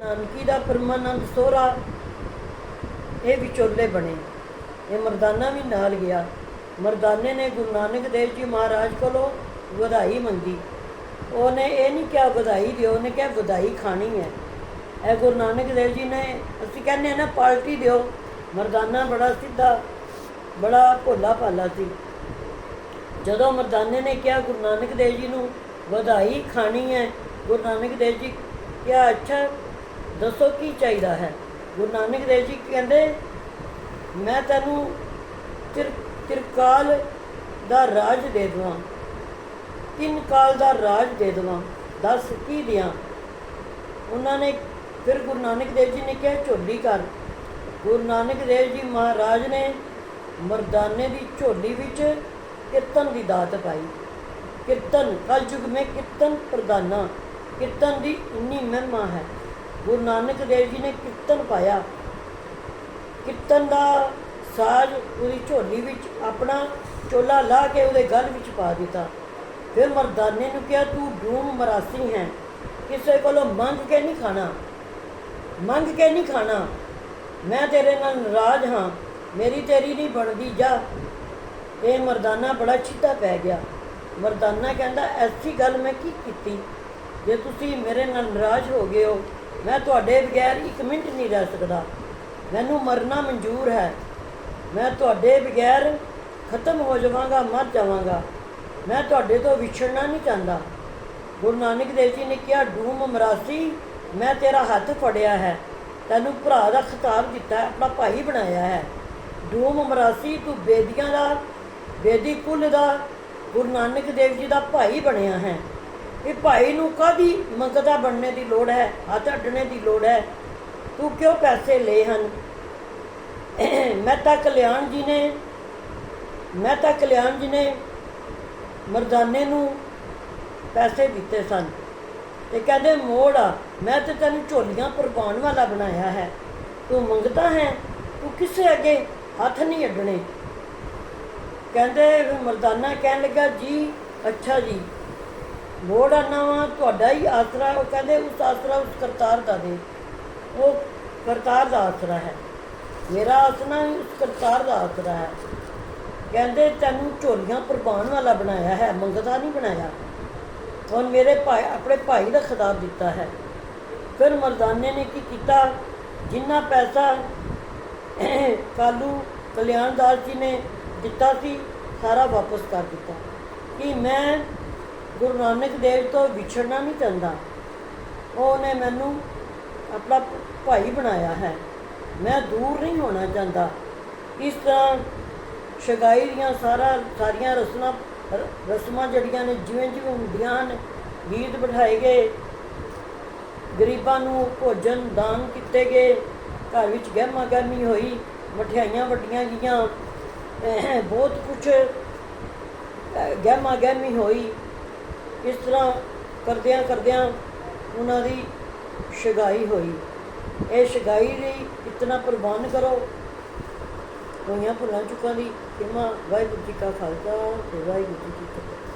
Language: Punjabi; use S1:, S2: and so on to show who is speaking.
S1: ਨਾਨਕੀ ਦਾ ਪਰਮਾਨੰਦ ਸੋਹਰਾ ਇਹ ਵਿਚੋਲੇ ਬਣੇ। ਇਹ ਮਰਦਾਨਾ ਵੀ ਨਾਲ ਗਿਆ। ਮਰਦਾਨੇ ਨੇ ਗੁਰੂ ਨਾਨਕ ਦੇਵ ਜੀ ਮਹਾਰਾਜ ਕੋਲੋਂ ਵਧਾਈ ਮੰਗੀ। ਉਹਨੇ ਇਹ ਨਹੀਂ ਕਿਹਾ ਵਧਾਈ ਦਿਓ, ਉਹਨੇ ਕਿਹਾ ਵਧਾਈ ਖਾਣੀ ਹੈ। ਇਹ ਗੁਰੂ ਨਾਨਕ ਦੇਵ ਜੀ ਨੇ, ਅਸੀਂ ਕਹਿੰਦੇ ਹਾਂ ਨਾ ਪਾਰਟੀ ਦਿਓ। ਮਰਦਾਨਾ ਬੜਾ ਸਿੱਧਾ, ਬੜਾ ਭੋਲਾ ਭਾਲਾ ਸੀ। ਜਦੋਂ ਮਰਦਾਨੇ ਨੇ ਕਿਹਾ ਗੁਰੂ ਨਾਨਕ ਦੇਵ ਜੀ ਨੂੰ, ਵਧਾਈ ਖਾਣੀ ਹੈ, ਗੁਰੂ ਨਾਨਕ ਦੇਵ ਜੀ ਕਿਹਾ, ਅੱਛਾ ਦੱਸੋ ਕੀ ਚਾਹੀਦਾ ਹੈ? ਗੁਰੂ ਨਾਨਕ ਦੇਵ ਜੀ ਕਹਿੰਦੇ, ਮੈਂ ਤੈਨੂੰ ਤਿਰ, ਤਿਰਕਾਲ ਦਾ ਰਾਜ ਦੇ ਦਵਾਂ। ਤਿੰਨ ਕਾਲ ਦਾ ਰਾਜ ਦੇ ਦਵਾਂ। ਦੱਸ ਕੀ ਦਿਆਂ? ਉਹਨਾਂ ਨੇ ਫਿਰ ਗੁਰੂ ਨਾਨਕ ਦੇਵ ਜੀ ਨੇ ਕਿਹਾ, ਝੋਲੀ ਕਰ। ਗੁਰੂ ਨਾਨਕ ਦੇਵ ਜੀ ਮਹਾਰਾਜ ਨੇ ਮਰਦਾਨੇ ਦੀ ਝੋਲੀ ਵਿੱਚ ਕੀਰਤਨ ਦੀ ਦਾਤ ਪਾਈ। ਕੀਰਤਨ, ਕਲਯੁਗ में ਕੀਰਤਨ ਪ੍ਰਦਾਨਾ ਕੀਰਤਨ ਦੀ ਇੰਨੀ ਮਹਿਮਾ ਹੈ। ਗੁਰੂ ਨਾਨਕ ਦੇਵ ਜੀ ਨੇ ਕੀਰਤਨ ਪਾਇਆ। ਕੀਰਤਨ ਦਾ ਸਾਜ਼ ਉਹਦੀ ਝੋਲੀ ਵਿੱਚ ਆਪਣਾ ਚੋਲਾ ਲਾ ਕੇ ਉਹਦੇ ਗਲ ਵਿੱਚ ਪਾ ਦਿੱਤਾ। ਫਿਰ ਮਰਦਾਨੇ ਨੂੰ ਕਿਹਾ, ਤੂੰ ਡੂਮ ਮਰਾਸੀ ਹੈ। ਕਿਸੇ ਕੋਲੋਂ ਮੰਗ ਕੇ ਨਹੀਂ ਖਾਣਾ। ਮੰਗ ਕੇ ਨਹੀਂ ਖਾਣਾ। ਮੈਂ ਤੇਰੇ ਨਾਲ ਨਾਰਾਜ਼ ਹਾਂ। ਮੇਰੀ ਤੇਰੀ ਨਹੀਂ ਬਣਦੀ। ਜਾ। ਇਹ ਮਰਦਾਨਾ ਬੜਾ ਛਿੱਟਾ ਪੈ ਗਿਆ। ਮਰਦਾਨਾ ਕਹਿੰਦਾ, ਐਸੀ ਗੱਲ ਮੈਂ ਕੀ ਕੀਤੀ? ਜੇ ਤੁਸੀਂ ਮੇਰੇ ਨਾਲ ਨਾਰਾਜ਼ ਹੋ ਗਏ ਹੋ ਮੈਂ ਤੁਹਾਡੇ ਬਗੈਰ ਇੱਕ ਮਿੰਟ ਨਹੀਂ ਰਹਿ ਸਕਦਾ। ਮੈਨੂੰ ਮਰਨਾ ਮਨਜ਼ੂਰ ਹੈ। ਮੈਂ ਤੁਹਾਡੇ ਬਗੈਰ ਖਤਮ ਹੋ ਜਾਵਾਂਗਾ, ਮਰ ਜਾਵਾਂਗਾ। ਮੈਂ ਤੁਹਾਡੇ ਤੋਂ ਵਿਛੜਨਾ ਨਹੀਂ ਚਾਹੁੰਦਾ। ਗੁਰੂ ਨਾਨਕ ਦੇਵ ਜੀ ਨੇ ਕਿਹਾ, ਡੂਮ ਮਰਾਸੀ, ਮੈਂ ਤੇਰਾ ਹੱਥ ਫੜਿਆ ਹੈ। ਤੈਨੂੰ ਭਰਾ ਦਾ ਖਿਤਾਬ ਦਿੱਤਾ, ਆਪਣਾ ਭਾਈ ਬਣਾਇਆ ਹੈ। ਡੂਮ ਮਰਾਸੀ, ਤੂੰ ਬੇਦੀਆਂ ਦਾ, ਬੇਦੀ ਕੁੱਲ ਦਾ, ਗੁਰੂ ਨਾਨਕ ਦੇਵ ਜੀ ਦਾ ਭਾਈ ਬਣਿਆ ਹੈ। ਇਹ ਭਾਈ ਨੂੰ ਕਾਦੀ ਮੰਗਦਾ ਬਣਨੇ ਦੀ ਲੋੜ ਹੈ, ਹੱਥ ਅੱਡਣੇ ਦੀ ਲੋੜ ਹੈ? ਤੂੰ ਕਿਉਂ ਪੈਸੇ ਲਏ ਹਨ? ਮੈਂ ਤਾਂ ਕਲਿਆਣ ਜੀ ਨੇ, ਮੈਂ ਤਾਂ ਕਲਿਆਣ ਜੀ ਨੇ ਮਰਦਾਨੇ ਨੂੰ ਪੈਸੇ ਦਿੱਤੇ ਸਨ। ਤੇ ਕਹਿੰਦੇ, ਮੋੜ ਆ, ਮੈਂ ਤੇ ਤੈਨੂੰ ਝੋਲੀਆਂ ਕੁਰਬਾਨ ਵਾਲਾ ਬਣਾਇਆ ਹੈ। ਤੂੰ ਮੰਗਦਾ ਹੈ, ਤੂੰ ਕਿਸੇ ਅੱਗੇ ਹੱਥ ਨਹੀਂ ਅੱਡਣੇ? ਕਹਿੰਦੇ ਮਰਦਾਨਾ ਕਹਿਣ ਲੱਗਾ, ਜੀ, ਅੱਛਾ ਜੀ। ਲੋੜ ਆਨਾ ਵਾ, ਤੁਹਾਡਾ ਹੀ ਆਸਰਾ, ਉਹ ਕਹਿੰਦੇ ਉਸ ਆਸਰਾ ਉਸ ਕਰਤਾਰ ਦਾ ਦੇ। ਉਹ ਕਰਤਾਰ ਦਾ ਆਸਰਾ ਹੈ। ਮੇਰਾ ਆਸਰਾ ਹੀ ਉਸ ਕਰਤਾਰ ਦਾ ਆਸਰਾ ਹੈ। ਕਹਿੰਦੇ ਤੈਨੂੰ ਝੋਲੀਆਂ ਕੁਰਬਾਨ ਵਾਲਾ ਬਣਾਇਆ ਹੈ, ਮੰਗਦਾ ਨਹੀਂ ਬਣਾਇਆ। ਹੁਣ ਮੇਰੇ ਭਾਈ, ਆਪਣੇ ਭਾਈ ਦਾ ਖਿਤਾਬ ਦਿੱਤਾ ਹੈ। ਫਿਰ ਮਰਦਾਨੇ ਨੇ ਕੀ ਕੀਤਾ? ਜਿੰਨਾ ਪੈਸਾ ਕਾਲੂ ਕਲਿਆਣਦਾਸ ਜੀ ਨੇ ਦਿੱਤਾ ਸੀ, ਸਾਰਾ ਵਾਪਸ ਕਰ ਦਿੱਤਾ। ਕਿ ਮੈਂ ਗੁਰੂ ਨਾਨਕ ਦੇਵ ਤੋਂ ਵਿਛੜਨਾ ਨਹੀਂ ਚਾਹੁੰਦਾ ਉਹਨੇ ਮੈਨੂੰ ਆਪਣਾ ਭਾਈ ਬਣਾਇਆ ਹੈ। ਮੈਂ ਦੂਰ ਨਹੀਂ ਹੋਣਾ ਚਾਹੁੰਦਾ। ਇਸ ਤਰ੍ਹਾਂ ਸ਼ਗਾਈ ਦੀਆਂ ਸਾਰਾ, ਸਾਰੀਆਂ ਰਸਮਾਂ, ਰ- ਰਸਮਾਂ ਜਿਹੜੀਆਂ ਨੇ ਜਿਵੇਂ ਜਿਵੇਂ ਹੁੰਦੀਆਂ ਹਨ, ਗੀਤ ਬਿਠਾਏ ਗਏ, ਗਰੀਬਾਂ ਨੂੰ ਭੋਜਨ ਦਾਨ ਕੀਤੇ ਗਏ, ਘਰ ਵਿੱਚ ਗਹਿਮਾ ਗਹਿਮੀ ਹੋਈ, ਮਠਿਆਈਆਂ ਵਟੀਆਂ ਗਈਆਂ ਬਹੁਤ ਕੁਝ ਗਹਿਮਾ ਗਹਿਮੀ ਹੋਈ। ਇਸ ਤਰ੍ਹਾਂ ਕਰਦਿਆਂ ਕਰਦਿਆਂ ਉਹਨਾਂ ਦੀ ਸ਼ਗਾਈ ਹੋਈ। ਇਹ ਸ਼ਗਾਈ ਲਈ ਇਤਨਾ ਪ੍ਰਵਾਨ ਕਰੋ। ਹੋਈਆਂ ਭੁੱਲਾਂ ਚੁੱਕਾਂ ਦੀ। ਕਿਮਾ ਵਾਹਿਗੁਰੂ ਜੀ ਕਾ ਖਾਲਸਾ ਤੇ ਵਾਹਿਗੁਰੂ ਜੀ ਕੀ ਫਤਿਹ।